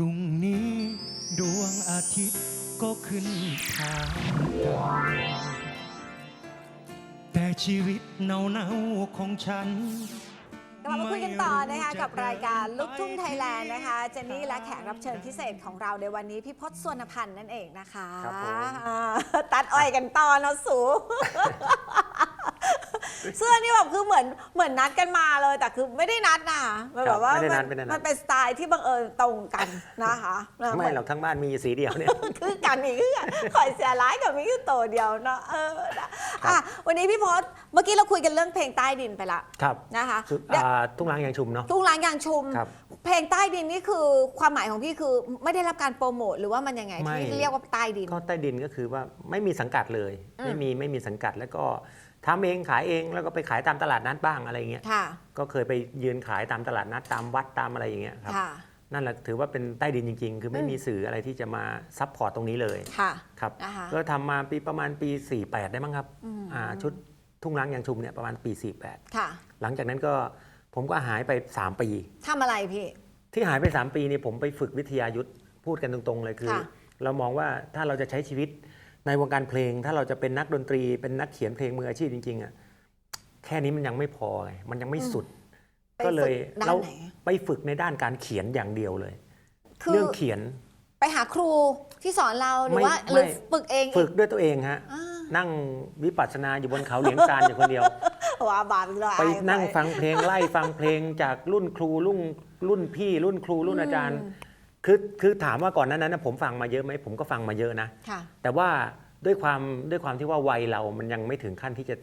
รุ่งนี้ ดวงอาทิตย์ก็ขึ้นทางกันแต่ชีวิตเนาๆของฉัน กลับมาคุยกันต่อนะคะกับรายการลูกทุ่งไทยแลนด์นะคะเจนนี่และแขกรับเชิญพิเศษของเราในวันนี้พี่พศสวนพันธ์นั่นเองนะคะครับผม อ่าตัดอ้อยกันต่อนะสู เสื้อนี่แบบคือเหมือนเหมือนนัดกันมาเลย แต่คือไม่ได้นัดนะมันแบบว่าไม่ได้นัมัดไม่ได้นัด มันเป็นสไตล์ที่บังเอิญตรงกันนะคะนะไม่หรอกทั้งบ้านมีสีเดียวเนี่ย คือกันอีกคือกันคอยเสียร้ายกับมิคือโตวเดียวเนาะเออนะอะวันนี้พี่พศเมื่อกี้เราคุยกันเรื่องเพลงใต้ดินไปละครับนะคะสุดเดี๋ยวอ่าทุ่งร้างยางชุมเนาะ ทุ่งร้างยางชุม ครับเพลงใต้ดินนี่คือความหมายของพี่คือไม่ได้รับการโปรโมทหรือว่ามันยังไงไม่ ที่เรียกว่าใต้ดิน ก็ใต้ดินก็คือว่าไม่มีสังกัดเลย อืม ไม่มีไม่มีสังกัดแล้วก็ ทำเองขายเองแล้วก็ไปขายตามตลาดนัดบ้างอะไรเงี้ยค่ะก็เคยไปยืนขายตามตลาดนัดตามวัดตามอะไรอย่างเงี้ยครับค่ะนั่นแหละถือว่าเป็นใต้ดินจริง ๆ คือไม่อืมมีสื่ออะไรที่จะมาซัพพอร์ตตรงนี้เลยค่ะครับนะคะก็ทำมาปีประมาณปี 48 ได้มั้งครับอืมอ่าชุดทุ่งร้างยางชุมเนี่ยประมาณปีค่ะ48หลังจากนั้นก็ผมก็หายไป 3 ปีทำอะไรพี่ ที่หายไป 3 ปีนี่ผมไปฝึกวิทยายุทธพูดกันตรงๆเลยคือค่ะเรามองว่าถ้าเราจะใช้ชีวิต ในวงการเพลงถ้าเราจะเป็นนักดนตรีเป็นนักเขียนเพลงมืออาชีพจริงๆอะแค่นี้มันยังไม่พอไงมันยังไม่สุดไปก็เลยฝึกด้านเราไหนไปฝึกในด้านการเขียนอย่างเดียวเลยคือเรื่องเขียนไปหาครูที่สอนเราหรือไม่ว่าไม่หรือฝึกเองฝึกด้วยตัวเองฮะอ่านั่งวิปัสสนาอยู่บนเขาเหลียงซานอยู่คนเดียวว่าบาดเลยไปนั่งฟังเพลงไล่ฟังเพลงจากรุ่นครูรุ่นรุ่นพี่รุ่นครูรุ่นอาจารย์ คือคือถามว่าก่อนหนั้นนั้นนะผมฟังมาเยอะไหมผมก็ฟังมาเยอะนะ ค่ะแต่ว่าด้วยความด้วยความที่ว่าวัยเรามันยังไม่ถึงขั้นที่จะ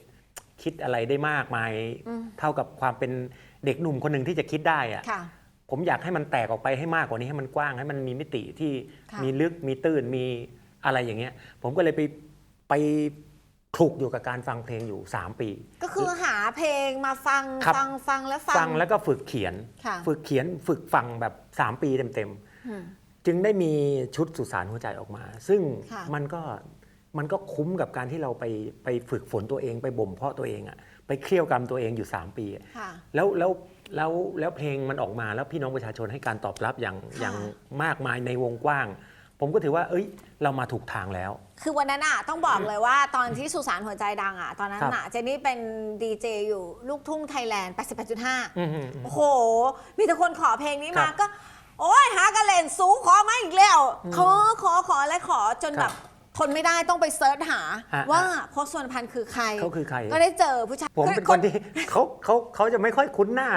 คิดอะไรได้มากมาย อืมเท่ากับความเป็นเด็กหนุ่มคนหนึ่งที่จะคิดได้อะค่ะ ผมอยากให้มันแตกออกไปให้มากกว่านี้ให้มันกว้างให้มันมีมิติที่ค่ะ มีลึกมีตื้นมีอะไรอย่างเงี้ย ผมก็เลยไปไปคลุกอยู่กับการฟังเพลงอยู่ 3 ปี ก็คือหาเพลงมาฟังครับ ฟังฟังแล้วฟัฟังแล้วก็ฝึกเขียน ค่ะ ฝึกเขียนฝึกฟังแบบ 3 ปีเต็มๆอืม จึงได้มีชุดสุสานหัวใจออกมา ซึ่งค่ะมันก็มันก็คุ้มกับการที่เราไปไปฝึกฝนตัวเองไปบ่มเพาะตัวเองอะไปเคี่ยวกรรมตัวเองอยู่ 3 ปีอะค่ะแล้วแล้วแล้วแล้วเพลงมันออกมาแล้วพี่น้องประชาชนให้การตอบรับอย่างค่ะอย่างมากมายในวงกว้าง ผมก็ถือว่า เอ้ย เรามาถูกทางแล้ว คือวันนั้นอะต้องบอกเลยว่าตอนที่สุสานหัวใจดังอะตอนนั้นครับอะเจนนี่เป็นดีเจอยู่ลูกทุ่งไทยแลนด์ 88.5อืมโอ้โห มีแต่คนขอเพลงนี้ครัมาบก็ โอ้ยหากระเลนสูขอมาอีกแล้วอืมขอขอขออะไรขอจนคแบรับบทนไม่ได้ต้องไปเซิร์ชหา ฮะว่าพศส่วนพันธ์คือใคร เขาคือใคร ก็ได้เจอผู้ชาย ผมเป็นคนที่เขาเขาเขาจะไม่ค่อยคุ้นหน้า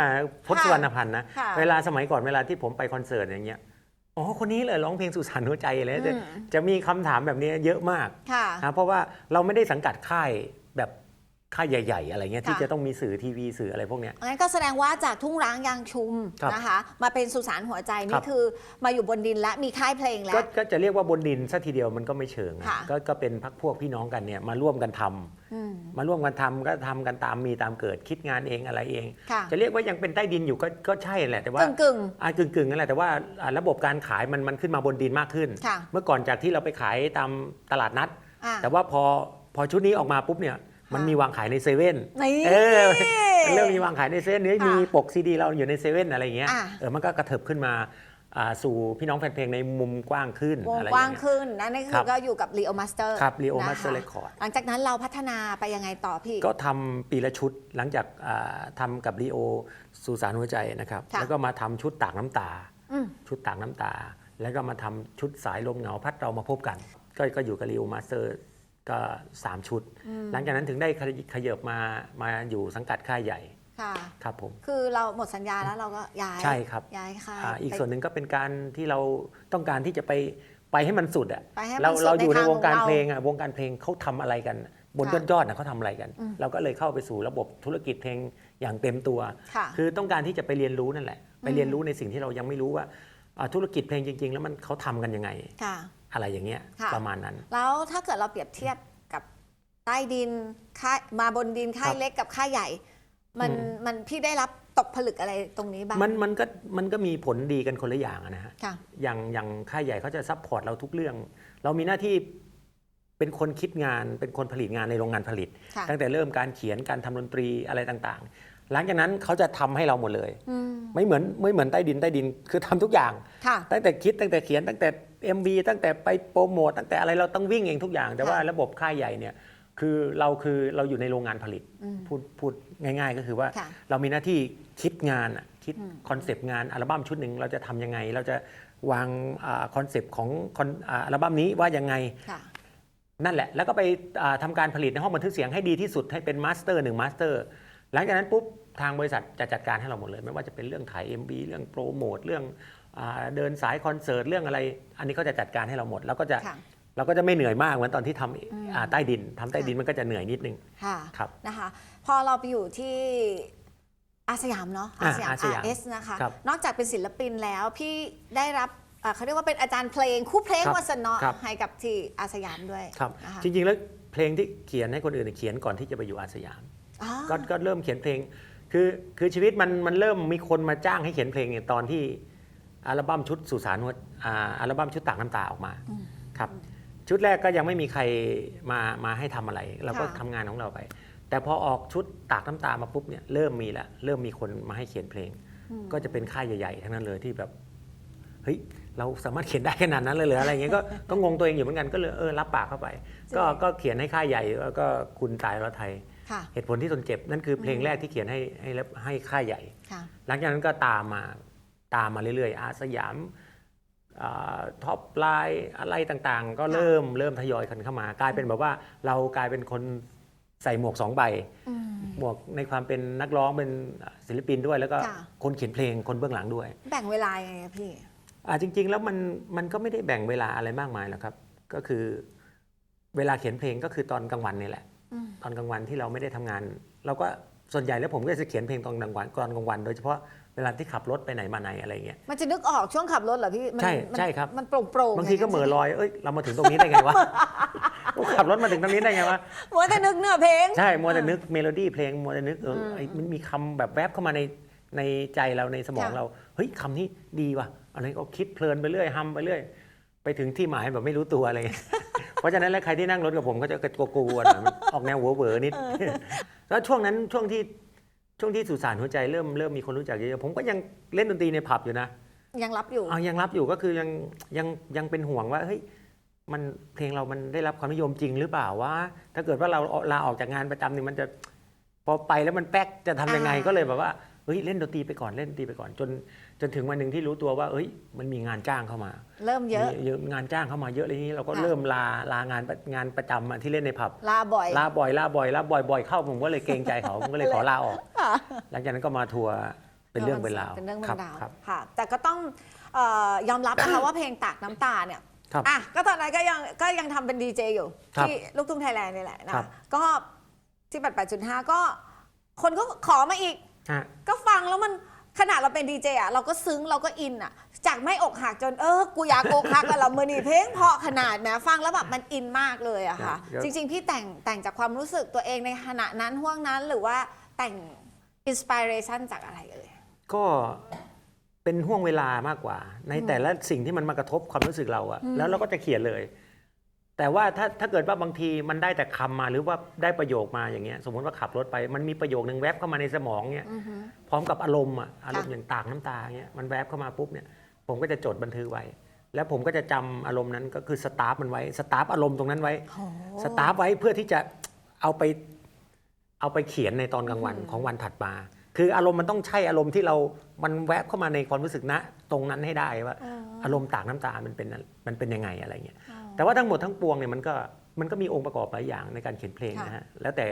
พจน์สุวรรณพันธ์นะ ค่ะเวลาสมัยก่อนเวลาที่ผมไปคอนเสิร์ตอย่างเงี้ยอ๋อคนนี้เลยร้องเพลงสุสานหัวใจเลยจะอืม จะมีคำถามแบบนี้เยอะมากค่ะ นะเพราะว่าเราไม่ได้สังกัดค่ายแบบ ค่ายใหญ่ ๆ อะไรเงี้ยค่ะที่จะต้องมีสื่อทีวีสื่ออะไรพวกเนี้ย งั้นก็แสดงว่าจากทุ่งร้างยางชุมครับนะคะ มาเป็นสุสานหัวใจครันี่บ คือมาอยู่บนดินและมีค่ายเพลงแล้ก็วก็จะเรียกว่าบนดินซะทีเดียวมันก็ไม่เชิงนะค่ะ ก็ก็เป็นพักพวกพี่น้องกันเนี่ยมาร่วมกันทำอืมมาร่วมกันทำก็ทำกันตามมีตามเกิดคิดงานเองอะไรเอง ค่ะจะเรียกว่ายังเป็นใต้ดินอยู่ก็ก็ใช่แหละแต่ว่ากึ่งกึ่งอ่ากึ่งกึ่งๆนั่นแหละแต่ว่าอ่าระบบการขายมันมันขึ้นมาบนดินมากขึ้นค่ะเมื่อก่อนจากที่เราไปขายตามตลาดนัดๆอะแต่ว่าพอพอชุดนี้ออกมาปุ๊บเนี่ย มันมีวางขายในเซเว่นนี่เออเริ่มมีวางขายในเซเว่นนี้ค่ะมีปกซีดีเราอยู่ในเซเว่นอะไรอย่างเงี้ยอะเออมันก็กระเถิบขึ้นมาอ่าสู่พี่น้องแฟนเพลงในมุมกว้างขึ้นวงอะไรอกว้าย่างงเงี้ยขึ้นนั่นนี่คืครัอบก็อยู่กับ Leo Master ครับ Leo นะคะ Master Record หลังจากนั้นเราพัฒนาไปยังไงต่อพี่ ก็ทำปีละชุดหลังจากอ่าทำกับลีโอสุสานหัวใจนะครับค่ะแล้วก็มาทำชุดตากน้ำตาอืมชุดตากน้ำตา แล้วก็มาทำชุดสายลมเหงาพัดเรามาพบกัน ก็ก็อยู่กับลีโอมาสเตอร์ ก็ 3 ชุด หลังจากนั้นถึงได้ขยขยับมามาอยู่สังกัดค่ายใหญ่ค่ะครับผมคือเราหมดสัญญาแล้วเราก็ย้ายใช่ครับย้ายค่ะอ่าอีกไปส่วนหนึ่งก็เป็นการที่เราต้องการที่จะไปไปให้มันสุดอะไปให้มันเราสุดเราอยู่ในในทางวงการของเราเพลงอะวงการเพลงเขาทำอะไรกัน บนยค่ะอดยอดๆนะเขาทำอะไรกันอืมเราก็เลยเข้าไปสู่ระบบธุรกิจเพลงอย่างเต็มตัวค่ะคือต้องการที่จะไปเรียนรู้นั่นแหละ ไปเรียนรู้ในสิ่งที่เรายังไม่รู้ว่าอ่าธุรกิจเพลงจริง ๆ แล้วมันเขาทำกันยังไงค่ะ อะไรอย่างเงี้ยค่ะประมาณนั้น แล้วถ้าเกิดเราเปรียบเทียบกับใต้ดินค่ายมาบนดินค่ายครับเล็กกับค่ายใหญ่ มันอืมมันพี่ได้รับตกผลึกอะไรตรงนี้บ้างมันมันก็มันก็มีผลดีกันคนละอย่างอะนะฮะค่ะอย่างอย่างค่ายใหญ่เขาจะซัพพอร์ตเราทุกเรื่อง เรามีหน้าที่เป็นคนคิดงานเป็นคนผลิตงานในโรงงานผลิตค่ะตั้งแต่เริ่มการเขียนการทำดนตรีอะไรต่างๆ หลังจากนั้นเขาจะทำให้เราหมดเลยอืมไม่เหมือนไม่เหมือนใต้ดินใต้ดินคือทำทุกอย่างค่ะตั้งแต่คิดตั้งแต่เขียนตั้งแต่ MV ตั้งแต่ไปโปรโมทตั้งแต่อะไรเราต้องวิ่งเองทุกอย่าง แต่ว่าค่ะระบบค่ายใหญ่เนี่ยคือเราคือเราอยู่ในโรงงานผลิตอืมพูดพูดง่าย ๆ ก็คือว่าค่ะเรามีหน้าที่คิดงานอะคิดอืมคอนเซปต์งานอัลบั้มชุดหนึ่งเราจะทำยังไง เราจะวางคอนเซปต์ของคอนอ่าอัลบั้มนี้ว่ายังไงค่ะนั่นแหละ แล้วก็ไปอ่าทำาการผลิตในห้องบันทึกเสียงให้ดีที่สุดให้เป็นมาสเตอร์หนึ่งมาสเตอร์หลังจากนั้นปุ๊บทางบริษัทจะจัดการให้เราหมดเลย ไม่ว่าจะเป็นเรื่องถ่าย MV เรื่องโปรโมทเรื่องอา เดินสายคอนเสิร์ตเรื่องอะไร อันนี้เขาจะจัดการให้เราหมด แล้วก็จะค่ะเราก็จะไม่เหนื่อยมากเหมือนตอนที่ทอืมำอ่าใต้ดินทำใต้ดินมันก็จะเหนื่อยนิดนึงค่ะครับนะคะ พอเราไปอยู่ที่อาสยามเนาะอาอ่าสยามอาสยาม RS นะคะครับนอกจากเป็นศิลปินแล้วพี่ได้รับเอ่อเขาเรียกว่าเป็นอาจารย์เพลงคู่เพลงครับวัสนอครับให้กับที่อาสยามด้วยครับนะคะจริงๆแล้วเพลงที่เขียนให้คนอื่นเนยเขียนก่อนที่จะไปอยู่อาสยามอ๋อก็ก็เริ่มเขียนเพลง คือคือชีวิตมันมันเริ่มมีคนมาจ้างให้เขียนเพลงเนี่ยตอนที่ อัลบั้มชุดสุสานหัวอ่าอัลบั้มชุดตากน้ำตาออกมาอืมครับชุดแรกก็ยังไม่มีใครมามาให้ทำอะไร เราก็ค่ะทำงานของเราไป แต่พอออกชุดตากน้ำตามาปุ๊บเนี่ยเริ่มมีละเริ่มมีคนมาให้เขียนเพลงอืมก็จะเป็นค่ายใหญ่ๆทั้งนั้นเลยที่แบบเฮ้ยเราสามารถเขียนได้ขนาดนั้นเลยเหรออะไรอย่างเงี้ยก็ก็งงตัวเองอยู่เหมือนกันก็เลยเออรับปากเข้าไป ก็ก็เขียนให้ค่ายใหญ่แล้วก็คุณตายรไทยค่ะเหตุผลที่ทนเจ็บนั่นคือเพลงแรกที่เขียนให้ให้ให้ค่ายใหญ่ค่ะหลังจากนั้นก็ตามมา ตามมาเรื่อยๆอาสยามท็อปไลน์อะไรต่างๆ ก็ค่ะเริ่มเริ่มทยอยกันเข้ามา กลายเป็นแบบว่าเรากลายเป็นคนใส่หมวกสองใบอืมหมวกในความเป็นนักร้องเป็นศิลปินด้วย แล้วก็ค่ะคนเขียนเพลงคนเบื้องหลังด้วย แบ่งเวลายังไงอะพี่อ่าจริง ๆ แล้วมันมันก็ไม่ได้แบ่งเวลาอะไรมากมายหรอกครับ ก็คือเวลาเขียนเพลงก็คือตอนกลางวันนี่แหละอืมตอนกลางวันที่เราไม่ได้ทำงาน เราก็ส่วนใหญ่แล้วผมก็จะเขียนเพลงตอนกลางวันตอนกลางวัน โดยเฉพาะเวลาที่ขับรถไปไหนมาไหนอะไรเงี้ย มันจะนึกออกช่วงขับรถเหรอพี่มันใช่มันใช่ครับ มันโปร่งโปร่งๆบางทีก็เหม่อไลอย เอ้ยเรามาถึงตรงนี้ได้ไงวะ ขับรถมาถึงตรงนี้ได้ไงวะ มัวแต่นึกเนื้อเพลง ใช่ มัวแต่นึกเมโลดี้เพลง มัวแต่นึกเอออมไอ้มันมีคำแบบแวบเข้ามาในในใจเราในสมองค่ะเรา เฮ้ยคำนี้ดีว่ะ อะไรก็คิดเพลินไปเรื่อยฮัมไปเรื่อย ไปถึงที่หมายแบบไม่รู้ตัวอะไรเงี้ยเพราะฉะนั้นแล้วใครที่นั่งรถกับผมก็จะกลัวๆหน่อยมันออกแนวหัวเวอนิด แล้วช่วงนั้นช่วงที่ ช่วงที่สุสานหัวใจเริ่มเริ่มมีคนรู้จักเยอะๆผมก็ยังเล่นดนตรีในผับอยู่นะยังรับอยู่ เอายังรับอยู่ก็คือยังยังยังเป็นห่วงว่าเฮ้ยมันเพลงเรามันได้รับความนิยมจริงหรือเปล่าวะถ้าเกิดว่าเราลาออกจากงานประจำนี่มันจะพอไปแล้วมันแป๊กจะทำยังไงอ่า ก็เลยแบบว่าเฮ้ยเล่นดนตรีไปก่อนเล่นดนตรีไปก่อนจนจนถึงวันหนึ่งที่รู้ตัวว่า เอ้ย มันมีงานจ้างเข้ามาเริ่มเยอะมีเยอะงานจ้างเข้ามาเยอะเลยทีนี้เราก็ค่ะเริ่มลาลางานงานประจำอะที่เล่นในผับลาบ่อยลาบ่อยลาบ่อยลาบ่อยบ่อยเข้าผมก็เลยเกรงใจเขาผมก็เลยขอลาออกค่ะหลังจากนั้นก็มาทัวร์เป็นเรื่องเป็นราวเป็นเรื่องเป็ครันบราวครับค่ะ แต่ก็ต้องเอ่อยอมรับนะคะว่าเพลงตากน้ำตาเนี่ยครับอะก็ตอนนั้นก็ยังก็ยังทำเป็นดีเจอยู่ครับที่ลูกทุ่งไทยแลนด์นี่แหละนะครับก็ที่ปัด8.5ก็คนก็ขอมาอีกฮะ ก็ฟังแล้วมันขนาดเราเป็นดีเจอะเราก็ซึ้งเราก็อินอะ จากไม่อกหักจนเออกูอยากอกหักกับเราเมื่อนี่เพลงเพราะขนาดนะฟังแล้วแบบมันอินมากเลยอะค่ะเดี๋ยวจริง ๆ พี่แต่งแต่งจากความรู้สึกตัวเองในขณะนั้นห่วงนั้นหรือว่าแต่งอินสปิเรชันจากอะไรเอ่ยก็เป็นห่วงเวลามากกว่า ในแต่ละสิ่งที่มันมากระทบความรู้สึกเราอะอืมแล้วเราก็จะเขียนเลย แต่ว่าถ้าถ้าเกิดว่าบางทีมันได้แต่คำมาหรือว่าได้ประโยคมาอย่างเงี้ยสมมติว่าขับรถไป มันมีประโยคนึงแวบเข้ามาในสมองเงี้ยอือฮึพร้อมกับอารมณ์อะอารมณ์ค่ะอย่างตากน้ำตาเงี้ยมันแวบเข้ามาปุ๊บเนี่ยผมก็จะจดบันทึกไว้ แล้วผมก็จะจำอารมณ์นั้นก็คือสตาร์ฟมันไว้สตาร์ฟอารมณ์ตรงนั้นไว้โอ้สตาร์ฟไว้เพื่อที่จะเอาไปเอาไปเขียนในตอนกลางวันอืมของวันถัดมา คืออารมณ์มันต้องใช่อารมณ์ที่เรา มันแวบเข้ามาในความรู้สึกณตรงนั้นให้ได้ว่าอ๋ออารมณ์ตากน้ำตา มันเป็นมันเป็นยังไงอะไรเงี้ยอ๋อ แต่ว่าทั้งหมดทั้งปวงเนี่ยมันก็มันก็มีองค์ประกอบหลายอย่างในการเขียนเพลงค่ะนะฮะแล้วแต่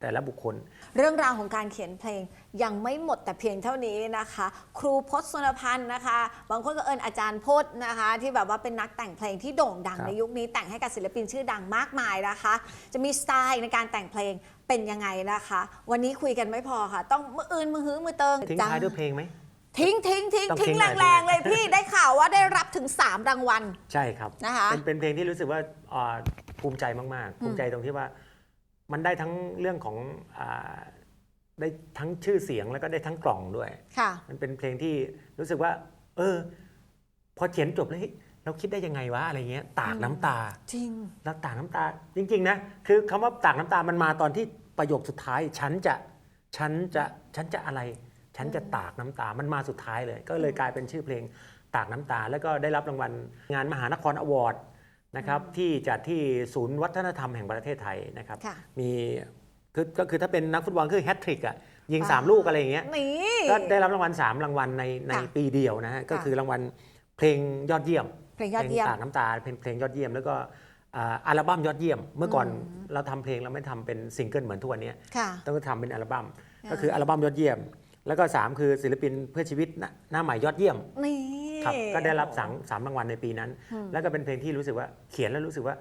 แต่ละบุคคล เรื่องราวของการเขียนเพลงยังไม่หมดแต่เพียงเท่านี้นะคะ ครูพจน์สุนพันธ์นะคะ บางคนก็เอิญอาจารย์พจน์นะคะ ที่แบบว่าเป็นนักแต่งเพลงที่โด่งดังครับในยุคนี้แต่งให้กับศิลปินชื่อดังมากมายนะคะ จะมีสไตล์ในการแต่งเพลงเป็นยังไงนะคะ วันนี้คุยกันไม่พอค่ะ ต้องมืออื่นมือหื้อมือเติงทิ้งท้ายด้วยเพลงไหม ทิ้งทิ้งทิ้งต้องทิ้ทิ้งงหน่อย แรงๆเลยพี่ได้ข่าวว่าได้รับถึง 3 รางวัล ใช่ครับ นะคะเป็นเป็นเพลงที่รู้สึกว่าอ่าภูมิใจมาก ๆ ภูมิใจตรงที่ว่ามันได้ทั้งเรื่องของอาได้ทั้งชื่อเสียงแล้วก็ได้ทั้งกล่องด้วย ค่ะ มันเป็นเพลงที่รู้สึกว่า เออ พอเขียนจบแล้วเฮ้ยเราคิดได้ยังไงวะอะไรเงี้ยตากน้ำตา จริง แล้วตากน้ำตาจริง ๆ นะ คือคำว่าตากน้ำตามันมาตอนที่ประโยคสุดท้าย ฉันจะ ฉันจะ ฉันจะอะไร ฉันจะตากน้ำตา มันมาสุดท้ายเลย ก็เลยกลายเป็นชื่อเพลงตากน้ำตา แล้วก็ได้รับรางวัลงานมหานครอวอร์ดนะครับที่จัดที่ศูนย์วัฒนธรรมแห่งประเทศไทยนะครับค่ะมีคือก็คือถ้าเป็นนักฟุตบอลคือแฮตทริกอะยิงอ่า3ลูกอะไรอย่างเงี้ยนี่ก็ได้รับรางวัล 3 รางวัลในในค่ะปีเดียวนะฮะก็ค่ะคือรางวัลเพลงยอดเยี่ยม เพลงยอดเยี่ยมตากน้ำตาเป็นเพลงยอดเยี่ยม แล้วก็อ่าอัลบั้มยอดเยี่ยม เมื่อก่อนเราทำเพลงเราไม่ทำเป็นซิงเกิลเหมือนทุกวันนี้ค่ะต้องทำเป็นอัลบั้มอ่าก็คืออัลบั้มยอดเยี่ยม แล้วก็ 3 คือศิลปินเพื่อชีวิตหน้าหน้าใหม่ยอดเยี่ยมนี่ครับก็ได้รับสามสามรางวัลในปีนั้น แล้วก็เป็นเพลงที่รู้สึกว่าเขียนแล้วรู้สึกว่า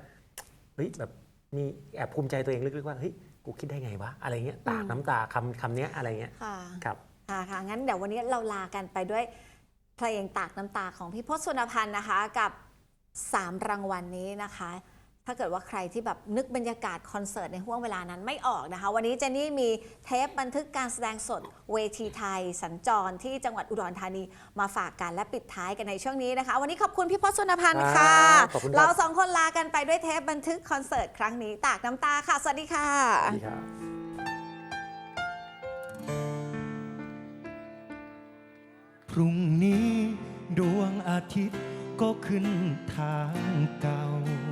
เฮ้ยแบบมีแอบภูมิใจตัวเองลึกๆว่าเฮ้ยกูคิดได้ไงวะอะไรเงี้ยตากน้ำตาคำคำเนี้ยอะไรเงี้ยค่ะครับค่ะค่ะงั้นเดี๋ยววันนี้เราลากันไปด้วยเพลงตากน้ำตาของพี่พศสุนพันธ์นะคะกับ 3 รางวัลนี้นะคะ ถ้าเกิดว่าใครที่แบบนึกบรรยากาศคอนเสิร์ตในห่วงเวลานั้นไม่ออกนะคะ วันนี้เจนนี่มีเทปบันทึกการแสดงสดเวทีไทย สัญจรที่จังหวัดอุดรธานีมาฝากกันและปิดท้ายกันในช่วงนี้นะคะ วันนี้ขอบคุณพี่พศสุนพันธ์ค่ะครับขอบคุณครับ เราสองคนลากันไปด้วยเทปบันทึกคอนเสิร์ตครั้งนี้ตากน้ำตาค่ะ สวัสดีค่ะ สวัสดีครับพรุ่งนี้ดวงอาทิตย์ก็ขึ้นทางเก่าแต่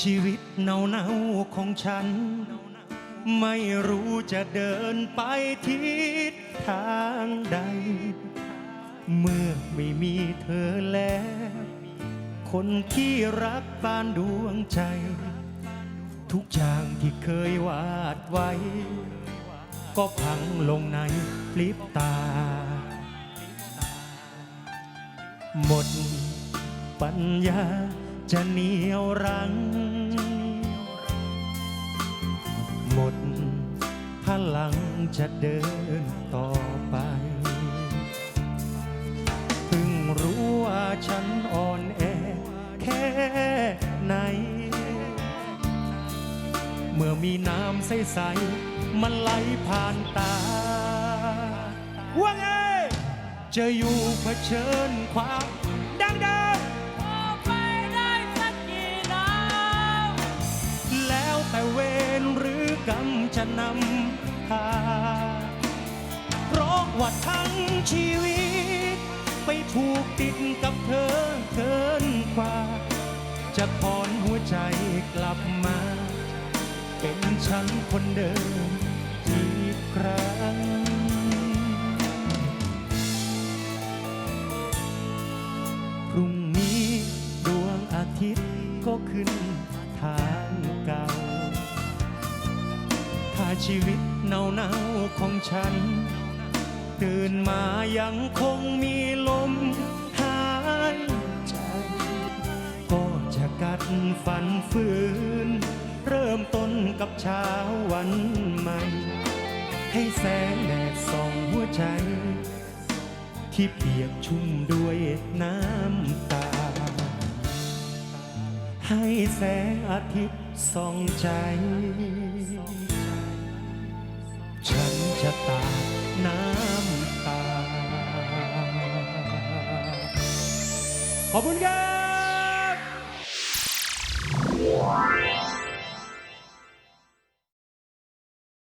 ชีวิตเนาเนาของฉัน ไม่รู้จะเดินไปทิศทางใด เมื่อไม่มีเธอแล้ว คนที่รักบานดวงใจ ทุกอย่างที่เคยวาดไว้ ก็พังลงในพลิบตา หมดปัญญาจะเหนียวรั้ง ลังจะเดินต่อไป เพิ่งรู้ว่าฉันอ่อนแอแค่ไหน เมื่อมีน้ำใส ๆ มันไหลผ่านตา ว่าไง จะอยู่เผชิญความดังเดิมแล้วแต่เวรหรือกรรมจะนำ พาเพราะว่าทั้งชีวิต ไปผูกติดกับเธอเกินกว่า จะถอนหัวใจกลับมา เป็นฉันคนเดิมอีกครั้งพรุ่งนี้ดวงอาทิตย์ก็ขึ้นทางเก่า ถ้าชีวิต เนาเนาๆของฉัน ตื่นมายังคงมีลมหายใจ ก็จะกัดฟันฝืน เริ่มต้นกับเช้าวันใหม่ ให้แสงแดดส่องหัวใจ ที่เปียกชุ่มด้วยน้ำตา ให้แสงอาทิตย์ส่องใจ ชะตา น้ำตา ขอบคุณครับ